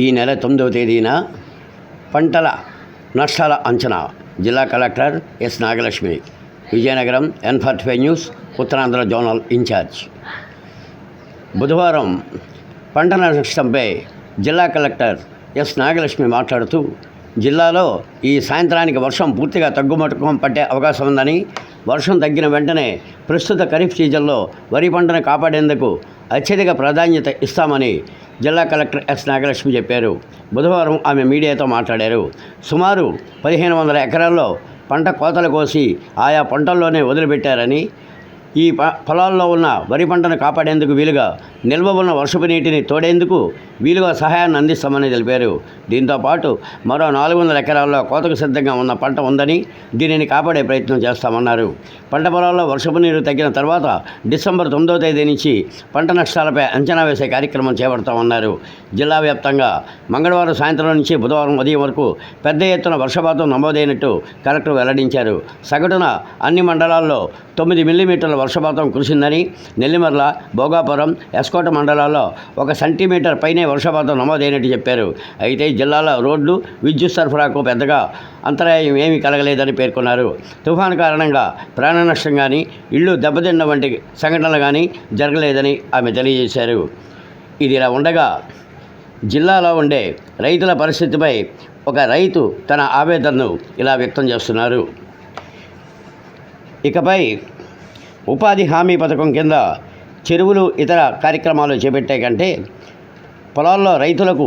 ఈ నెల తొమ్మిదవ తేదీన పంటల నష్టాల అంచనా జిల్లా collector S Nagalakshmi. Vizianagaram N forty five news Uttarandhra zonal in charge. బుధవారం పంట నష్టంపై జిల్లా కలెక్టర్ ఎస్ నాగలక్ష్మి మాట్లాడుతూ జిల్లాలో ఈ సాయంత్రానికి వర్షం పూర్తిగా తగ్గుమటుకం పట్టే అవకాశం ఉందని వర్షం తగ్గిన వెంటనే ప్రస్తుత ఖరీఫ్ సీజన్లో వరి పంటను కాపాడేందుకు అత్యధిక ప్రాధాన్యత ఇస్తామని జిల్లా కలెక్టర్ ఎస్ నాగలక్ష్మి చెప్పారు. బుధవారం ఆమె మీడియాతో మాట్లాడారు. సుమారు పదిహేను వందల ఎకరాల్లో పంట కోతలు కోసి ఆయా పంటల్లోనే వదిలిపెట్టారని ఈ ప పొలాల్లో ఉన్న వరి పంటను కాపాడేందుకు వీలుగా నిల్వ ఉన్న వర్షపు నీటిని తోడేందుకు వీలుగా సహాయాన్ని అందిస్తామని తెలిపారు. దీంతో పాటు మరో నాలుగు వందల ఎకరాల్లో కోతకు సిద్ధంగా ఉన్న పంట ఉందని దీనిని కాపాడే ప్రయత్నం చేస్తామన్నారు. పంట పొలాల్లో వర్షపు నీరు తగ్గిన తర్వాత డిసెంబర్ తొమ్మిదవ తేదీ నుంచి పంట నష్టాలపై అంచనా వేసే కార్యక్రమం చేపడతామన్నారు. జిల్లా వ్యాప్తంగా మంగళవారం సాయంత్రం నుంచి బుధవారం ఉదయం వరకు పెద్ద ఎత్తున వర్షపాతం నమోదైనట్టు కలెక్టర్ వెల్లడించారు. సగటున అన్ని మండలాల్లో తొమ్మిది మిల్లీమీటర్ల వర్షపాతం కురిసిందని నెల్లిమర్ల భోగాపురం ఎస్కోట మండలాల్లో ఒక సెంటీమీటర్ పైనే వర్షపాతం నమోదైనట్టు చెప్పారు. అయితే జిల్లాలో రోడ్లు విద్యుత్ సరఫరాకు పెద్దగా అంతరాయం ఏమీ కలగలేదని పేర్కొన్నారు. తుఫాను కారణంగా ప్రాణ నష్టం కానీ ఇళ్ళు దెబ్బతిన్న వంటి సంఘటనలు కానీ జరగలేదని ఆమె తెలియజేశారు. ఇది ఇలా ఉండగా జిల్లాలో ఉండే రైతుల పరిస్థితిపై ఒక రైతు తన ఆవేదనను ఇలా వ్యక్తం చేస్తున్నారు. ఇకపై ఉపాధి హామీ పథకం కింద చెరువులు ఇతర కార్యక్రమాలు చేపట్టే కంటే పొలాల్లో రైతులకు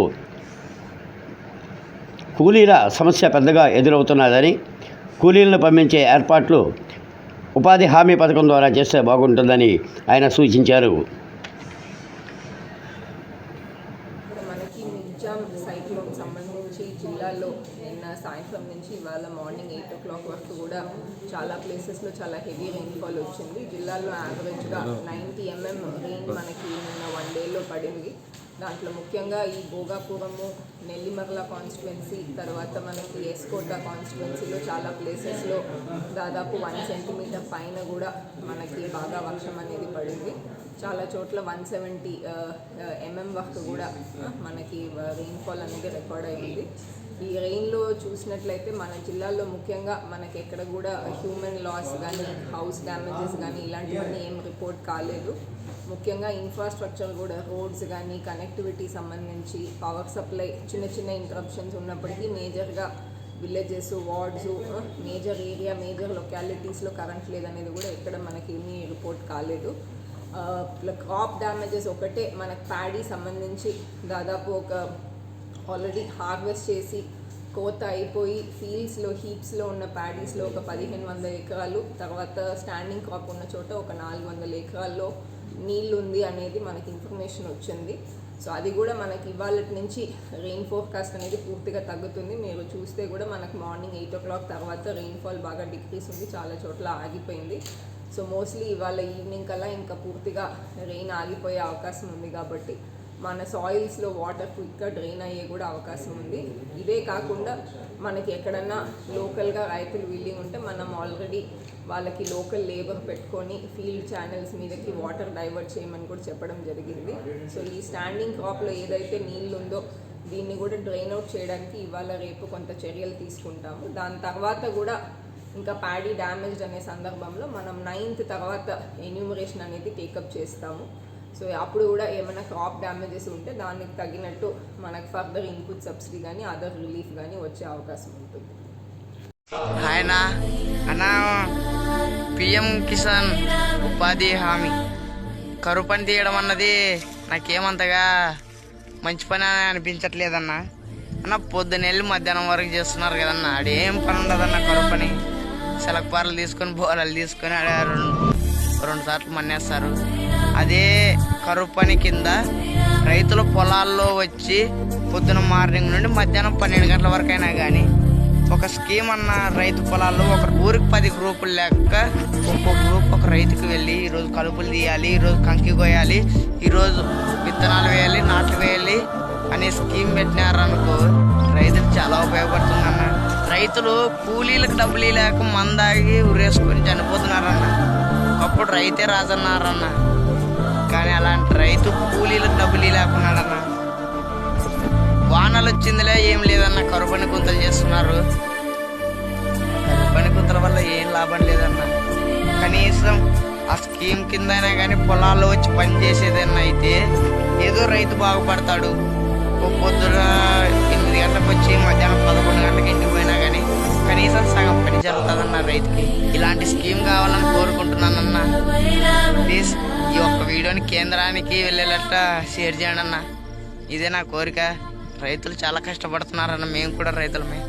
కూలీల సమస్య పెద్దగా ఎదురవుతున్నదని కూలీలను పంపించే ఏర్పాట్లు ఉపాధి హామీ పథకం ద్వారా చేస్తే బాగుంటుందని ఆయన సూచించారు. మిగ్జామ్ సైక్లోన్ సంబంధించి జిల్లాలో నిన్న సాయంత్రం నుంచి ఇవాళ మార్నింగ్ ఎయిట్ ఓ క్లాక్ వరకు కూడా చాలా ప్లేసెస్లో చాలా హెవీ రెయిన్ఫాల్ వచ్చింది. జిల్లాలో యావరేజ్గా నైంటీ ఎంఎం రెయిన్ మనకి నిన్న వన్ డేలో పడింది. దాంట్లో ముఖ్యంగా ఈ భోగాపురము నెల్లిమర్ల కాన్స్టిట్యువెన్సీ తర్వాత మనకి ఎస్కోట కాన్స్టిట్యువెన్సీలో చాలా ప్లేసెస్లో దాదాపు వన్ సెంటీమీటర్ పైన కూడా మనకి బాగా వర్షం అనేది పడింది. చాలా చోట్ల వన్ సెవెంటీ ఎంఎం వరకు కూడా మనకి రెయిన్ఫాల్ అనేది రికార్డ్ అయింది ఈ రెయిన్లో చూసినట్లయితే మన జిల్లాలో ముఖ్యంగా మనకి ఎక్కడ కూడా హ్యూమన్ లాస్ కానీ హౌస్ డ్యామేజెస్ కానీ ఇలాంటివన్నీ ఏం రిపోర్ట్ కాలేదు. ముఖ్యంగా ఇన్ఫ్రాస్ట్రక్చర్ కూడా రోడ్స్ కానీ కనెక్టివిటీ సంబంధించి పవర్ సప్లై చిన్న చిన్న ఇంటరప్షన్స్ ఉన్నప్పటికీ మేజర్గా villages wards major area major లొకాలిటీస్లో current లేదనేది కూడా ఎక్కడ మనకి ఏమీ రిపోర్ట్ కాలేదు. క్రాప్ డ్యామేజెస్ ఒకటే మనకు ప్యాడీ సంబంధించి దాదాపు ఒక ఆల్రెడీ హార్వెస్ట్ చేసి కోత అయిపోయి ఫీల్డ్స్లో హీప్స్లో ఉన్న ప్యాడీస్లో ఒక పదిహేను వందల ఎకరాలు తర్వాత స్టాండింగ్ క్రాప్ ఉన్న చోట ఒక నాలుగు వందల ఎకరాల్లో నీళ్ళు ఉంది అనేది మనకి ఇన్ఫర్మేషన్ వచ్చింది. సో అది కూడా మనకి ఇవాళ నుంచి రెయిన్ ఫోర్కాస్ట్ అనేది పూర్తిగా తగ్గుతుంది. మీరు చూస్తే కూడా మనకు మార్నింగ్ ఎయిట్ ఓ క్లాక్ తర్వాత రెయిన్ఫాల్ బాగా డిక్రీస్ ఉంది చాలా చోట్ల ఆగిపోయింది. సో మోస్ట్లీ ఇవాళ ఈవినింగ్ కల్లా ఇంకా పూర్తిగా రెయిన్ ఆగిపోయే అవకాశం ఉంది కాబట్టి మన సాయిల్స్లో వాటర్ క్విక్గా డ్రైన్ అయ్యే కూడా అవకాశం ఉంది. ఇదే కాకుండా మనకి ఎక్కడన్నా లోకల్గా రైతులు వీలింగ్ ఉంటే మనం ఆల్రెడీ వాళ్ళకి లోకల్ లేబర్ పెట్టుకొని ఫీల్డ్ ఛానల్స్ మీదకి వాటర్ డైవర్ట్ చేయమని కూడా చెప్పడం జరిగింది. సో ఈ స్టాండింగ్ క్రాప్లో ఏదైతే నీళ్ళు ఉందో దీన్ని కూడా డ్రైన్ అవుట్ చేయడానికి ఇవాళ రేపు కొంత చర్యలు తీసుకుంటాము. దాని తర్వాత కూడా ఇంకా ప్యాడీ డ్యామేజ్డ్ అనే సందర్భంలో మనం నైన్త్ తర్వాత ఎన్యూమరేషన్ అనేది టేకప్ చేస్తాము. సో అప్పుడు కూడా ఏమైనా క్రాప్ డ్యామేజెస్ ఉంటే దానికి తగినట్టు మనకు ఫర్దర్ ఇన్పుట్ సబ్సిడీ కానీ అదర్ రిలీఫ్ కానీ వచ్చే అవకాశం ఉంటుంది. ఆయన అన్న పిఎం కిసాన్ ఉపాధి హామీ. కరువు పని తీయడం అన్నది నాకేమంతగా మంచి పని అని అనిపించట్లేదన్నా. అన్న పొద్దున వెళ్ళి మధ్యాహ్నం వరకు చేస్తున్నారు కదన్న. ఆడేం పని ఉండదన్న కరువు పని. సెలక్పార్లు తీసుకొని బోరాలు తీసుకొని ఆడ రెండు రెండు సార్లు మన్నేస్తారు. అదే కరువు పని కింద రైతుల పొలాల్లో వచ్చి పొద్దున మార్నింగ్ నుండి మధ్యాహ్నం పన్నెండు గంటల వరకు అయినా కానీ ఒక స్కీమ్ అన్న రైతు పొలాల్లో ఒక ఊరికి పది గ్రూపులు లెక్క ఒక్కో గ్రూప్ ఒక రైతుకు వెళ్ళి ఈరోజు కలుపులు తీయాలి ఈరోజు కంకి కోయాలి ఈరోజు విత్తనాలు వేయాలి నాట్లు వేయాలి అనే స్కీమ్ పెట్టినారనుకో రైతులు చాలా ఉపయోగపడుతుందన్న. రైతులు కూలీలకు డబ్బులు లేక మందాగి ఉరేసుకొని చనిపోతున్నారన్న. ఒకప్పుడు రైతే రాజన్నారన్న. కానీ అలాంటి రైతు కూలీలకు డబ్బులు లేకున్నాడన్న. వానలు వచ్చిందిలే ఏం లేదన్న కరువు పని గుంతలు చేస్తున్నారు. కరుపని పని గుంతల వల్ల ఏం లాభం లేదన్న. కనీసం ఆ స్కీమ్ కింద అయినా కానీ పొలాల్లో వచ్చి పనిచేసేదన్నా అయితే ఏదో రైతు బాగుపడతాడు. పొద్దున ఎనిమిది గంటలకు వచ్చి మధ్యాహ్నం పదకొండు గంటలకు ఇంటికి పోయినా కానీ కనీసం సగం పని జరుగుతుందన్న రైతుకి. ఇలాంటి స్కీమ్ కావాలని కోరుకుంటున్నానన్న. ప్లీజ్. ఈ ఒక్క వీడియోని కేంద్రానికి వెళ్ళేటట్టు షేర్ చేయండి అన్న. ఇదే నా కోరిక. రైతులు చాలా కష్టపడుతున్నారన్న. మేము కూడా రైతులమే.